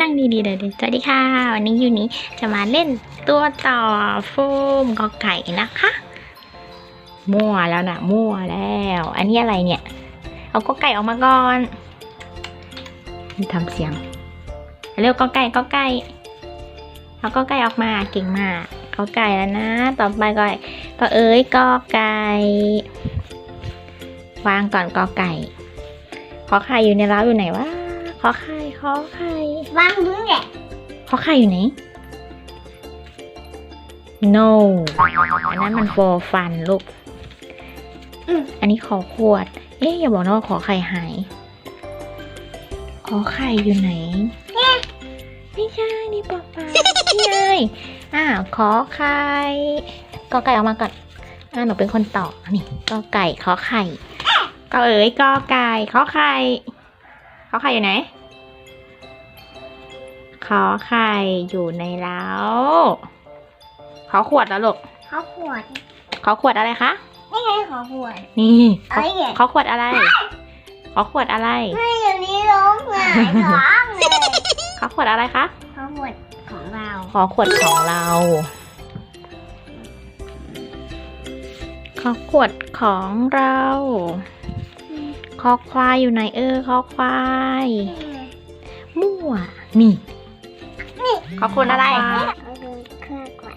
นั่งดีๆเลยสวัสดีค่ะ วันนี้ยูนี้จะมาเล่นตัวต่อโฟมกอไก่นะคะ มั่วแล้วนะมั่วแล้ว อันนี้อะไรเนี่ย เอากอไก่ออกมาก่อนทำเสียง เร็วกอไก่กอไก่เอากอไก่ออกมาเก่งมากกอไก่แล้วนะ ต่อไปก็ก็เอ้ยกอไก่วางก่อนกอไก่ขอไข่อยู่ในร้าวอยู่ไหนวะขอไข่ ขอไข่วางมึงแหละขอไข่อยู่ไหน no อันนั้นมัน for fun ลูก อันนี้ขอขวด เอ๊ะอย่าบอกนะว่าขอไข่หาย ขอไข่อยู่ไหน ไม่ใช่ นี่ปอปลานี่ไงอ่าขอไข่กอไก่ออกมาก่อนอ่าหนูเป็นคนต่อ นี่กอไก่ขอไข่ก็เอ๋ยกอไก่ขอไข่ขอไข่อยู่ไหน ขอไข่อยู่ในเล้าขอขวดแล้วลูกเขาขวดขอขวดอะไรคะ นี่ไงขอขวด นี่ขอเอ้ยขอขวดอะไร ขอขวดอะไรไม่อยู่นี้ล้มหงายท้องเลยขอขวดอะไรคะเขาขวดของเรา ขอขวดของเรา ขอขวดของเรา คอควายอยู่ไหนเออคอควาย มั่ว นี่นี่ ขอคนอะไรเอาดูเครื่องก่อน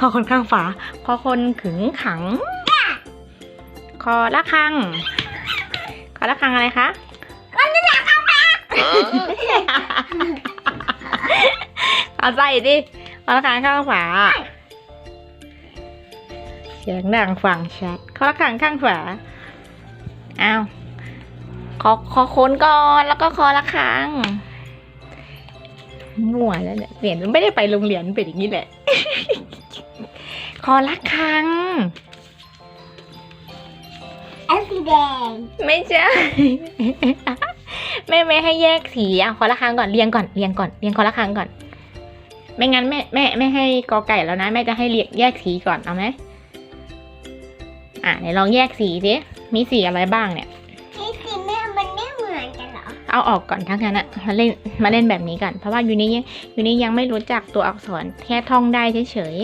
ขอคนข้างฝา ขอคนขึงขังคอละคังคอละคังอะไรคะเอาใส่ดิคอละคังข้างฝา เสียงดังฟังชัดคอละคังข้างฝาอ้าวขอขอคนก่อนแล้วก็คอละคัง มั่วแล้วเนี่ยเปลี่ยนไม่ได้ไปโรงเรียนเป็นอย่างนี้แหละ คอละคังแอปสีแดงไม่ใช่แม่ไม่ให้แยกสีอะคอละครังก่อนเรียงก่อนเรียงก่อนเรียงคอละครังก่อน ไม่งั้นแม่แม่ไม่ให้กอไก่แล้วนะแม่จะให้เรียงแยกสีก่อนเอาไหมอะไหนลองแยกสีสิมีสีอะไรบ้างเนี่ย เหรอเอาออกก่อนทั้งนั้นอะมาเล่นมาเล่นแบบนี้ก่อนเพราะว่ายูนี่ยังยูนี่ยังไม่รู้จักตัวอักษรแค่ท่องได้เฉย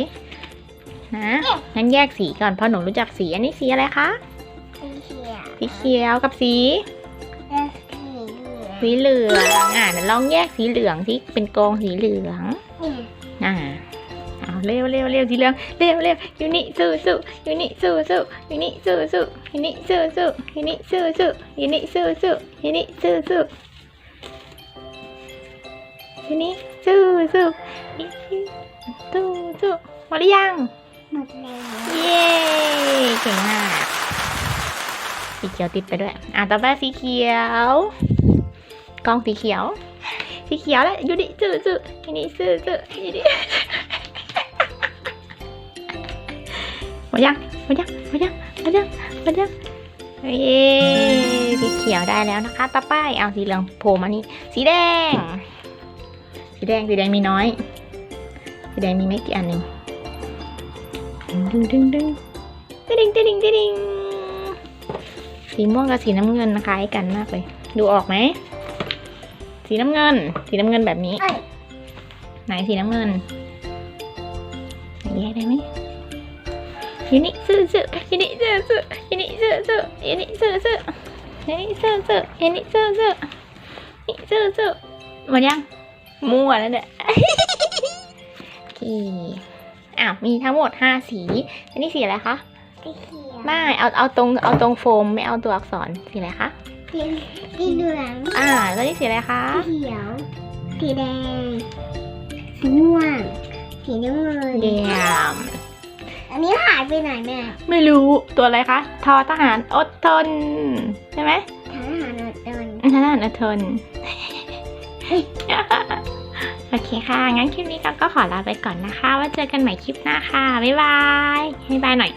ๆนะงั้นแยกสีก่อนเพราะหนูรู้จักสีอันนี้สีอะไรคะสีเขียวสีเขียวกับสีและสีเหลืองสีเหลืองอะเดี๋ยวลองแยกสีเหลืองที่เป็นกองสีเหลืองนี่อ่า เร็วเร็วเร็วสีเหลืองเร็วเร็วยูนิสู้สู้ยูนิสู้สู้ยูนิสู้สู้ยูนิสู้สู้ยูนิสู้สู้ยูนิสู้สู้ยูนิสู้สู้ยูนิสู้สู้ยูนิสู้สู้หมดหรือยังหมดแล้วเย้เก่งมากสีเขียวติดไปด้วยอะต่อไปสีเขียวกล้องสีเขียวสีเขียวแล้วยูนิสู้สู้ยูนิสู้สู้ยูนิ หมดยังหมดยังหมดยังหมดยังหมดยังเย้สีเขียวได้แล้วนะคะ ต่อไปเอาสีเหลืองโผล่มานี่ สีแดง สีแดง สีแดงมีน้อย สีแดงมีไม่กี่อันหนึ่งดึงดึงดึงดึงดึงดึงดึงสีม่วงกับสีน้ำเงินคล้ายกันมากเลย ดูออกไหม สีน้ำเงิน สีน้ำเงินแบบนี้เอ้ยไหนสีน้ำเงินไหนแยกได้ไหม ยูนิซื้อซื้อยูนิซื้อซื้อยูนิซื้อซื้อยูนิซื้อซื้อยูนิซื้อซื้อยูนิซื้อซื้อยูนิซื้อซื้อหมดยังมั่วแล้วเนี่ยโอเคอ้าวมีทั้งหมดห้าสี อันนี้สีอะไรคะสีเขียวไม่เอาเอาตรงเอาตรงโฟมไม่เอาตัวอักษรสีอะไรคะสีสีเหลืองอ่าแล้วนี่สีอะไรคะสีเขียวสีแดงสีม่วงสีน้ำเงินเดียม อันนี้หายไปไหนแม่ไม่รู้ตัวอะไรคะทอทหารอดทน ใช่ไหมทหารอดทนทหารอดทน โอเคค่ะ งั้นคลิปนี้ก็ขอลาไปก่อนนะคะ ว่าเจอกันใหม่คลิปหน้าค่ะ บ๊ายบาย บ๊ายบายหน่อย